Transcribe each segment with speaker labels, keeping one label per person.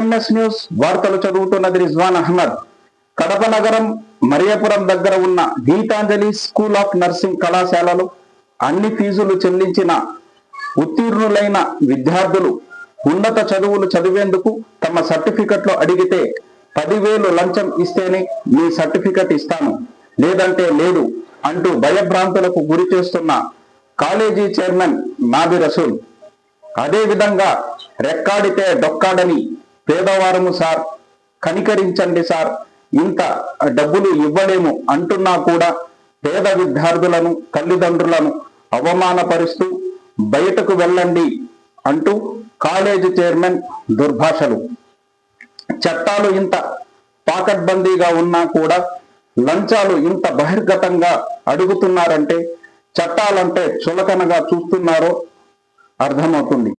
Speaker 1: MS news వార్తలు చదువుతున్నది రిజ్వాన్ అహ్మద్. కడప నగరం మరియపురం దగ్గర ఉన్న గీతాంజలి స్కూల్ ఆఫ్ నర్సింగ్ కళాశాలలో అన్ని ఫీజులు చెల్లించిన ఉత్తీర్ణులైన విద్యార్థులు ఉన్నత చదువులు చదివేందుకు తమ సర్టిఫికెట్లు అడిగితే పదివేలు లంచం ఇస్తేనే మీ సర్టిఫికెట్ ఇస్తాను. లేదంటే లేదు అంటూ భయభ్రాంతులకు గురి చేస్తున్న కాలేజీ చైర్మన్ నాబి రసూల్ అదే విధంగా రెక్కాడితే డొక్కాడని పేదవారము సార్. కనికరించండి సార్. ఇంత డబ్బులు ఇవ్వలేము అంటున్నా కూడా పేద విద్యార్థులను తల్లిదండ్రులను అవమానపరుస్తూ బయటకు వెళ్ళండి అంటూ కాలేజీ చైర్మన్ దుర్భాషలు. చట్టాలు ఇంత పాకడ్బందీగా ఉన్నా కూడా లంచాలు ఇంత బహిర్గతంగా అడుగుతున్నారంటే చట్టాలంటే చులకనగా చూస్తున్నారో అర్థమవుతుంది.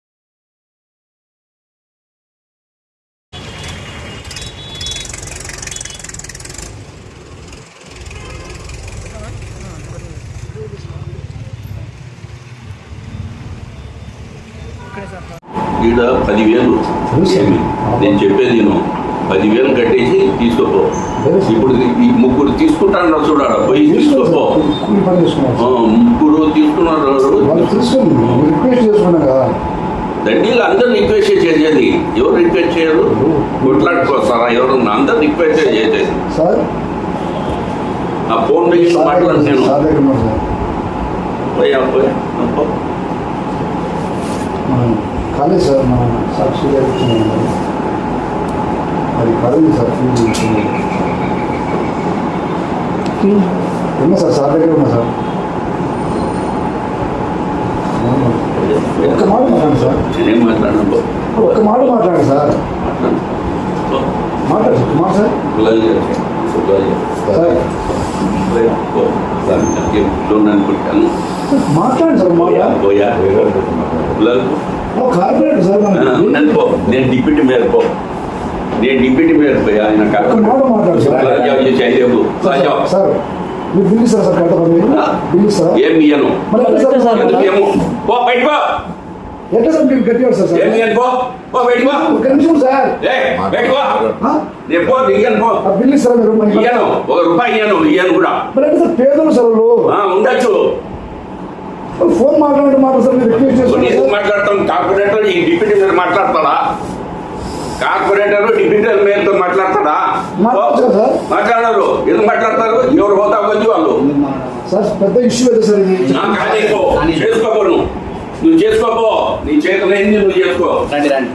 Speaker 2: ఈడ పదివేలు? నేను చెప్పేది నేను పదివేలు కట్టేసి తీసుకోపో. ఇప్పుడు ఈ ముగ్గురు తీసుకుంటాను చూడాడ పోయి తీసుకోపో. ముగ్గురు తీసుకున్నారు దండీలు అందరు రిక్వెస్ట్ చేసేది. ఎవరు రిక్వెస్ట్ చేయరు? కొట్లాడుకోస్తారా ఎవరు అందరు రిక్వెస్ట్ చేసేది.
Speaker 3: సార్?
Speaker 2: ఆ ఫోన్ దగ్గర మాట్లాడు నేను పోయా పోయా. పో.
Speaker 3: మనం కాలేదు సార్ మన సాక్షి గారు ఇచ్చిన అది పడింది సార్ ఫీజు ఇచ్చింది ఉన్నా సార్ సార్ దగ్గర ఉన్నా సార్ ఒక్క మాట మాట్లాడండి సార్
Speaker 2: నేనేం మాట్లాడను పో.
Speaker 3: ఒక్క మాట మాట్లాడండి సార్
Speaker 2: మాట్లాడు. పో.
Speaker 3: మాట్లాడు మాట సార్
Speaker 2: గారు.
Speaker 3: సార్ మాట్లాడండి. కార్పొరేట్ సార్
Speaker 2: నేను డిప్యూటీ మేయర్ పో నేను డిప్యూటీ మేయర్ పోయా ఆయన
Speaker 3: మాట్లాడు సార్
Speaker 2: చేసి ఐదేళ్ళు
Speaker 3: సార్, సార్ మీరు బిల్ ఇస్తారా సార్ కరెక్ట్ మీరు
Speaker 2: ఆ?
Speaker 3: బిల్ ఇస్తారా
Speaker 2: ఏం ఇయ్యను
Speaker 3: మరి
Speaker 2: ఏమో పో బయట పో
Speaker 3: ఎట్లా సార్ మీరు గట్టిగా సార్ సార్ ఒక నిమిషం సార్
Speaker 2: ఏ బయట పో.
Speaker 3: ఆ?
Speaker 2: నేను పో ఇయ్యను పో
Speaker 3: ఆ బిల్ ఇస్తారా మీరు? మరి
Speaker 2: ఇయ్యను. ఒక రూపాయి ఇయ్యను ఇయ్యను కూడా.
Speaker 3: మరి సార్ పేదలు సార్
Speaker 2: ఉండొచ్చు.
Speaker 3: ఫోన్ మాట్లాడండి మాట సార్ మీరు రిక్వెస్ట్ సార్.
Speaker 2: మాట్లాడతాం? కార్పొరేటర్ ఈ డిప్యూటీ మేయర్ మాట్లాడతాడా కార్పొరేటర్ డిప్యూటీ మేయర్తో
Speaker 3: సార్.
Speaker 2: మాట్లాడరు. ఎందుకు మాట్లాడతారు? ఎవరు హోదా వచ్చి వాళ్ళు.
Speaker 3: సార్ పెద్ద ఇష్యూ అయితే సార్ ఇది.
Speaker 2: నువ్వు నువ్వు చేసుకోపో నీ చేతులు ఏంది నువ్వు చేసుకో.
Speaker 4: రండి రండి.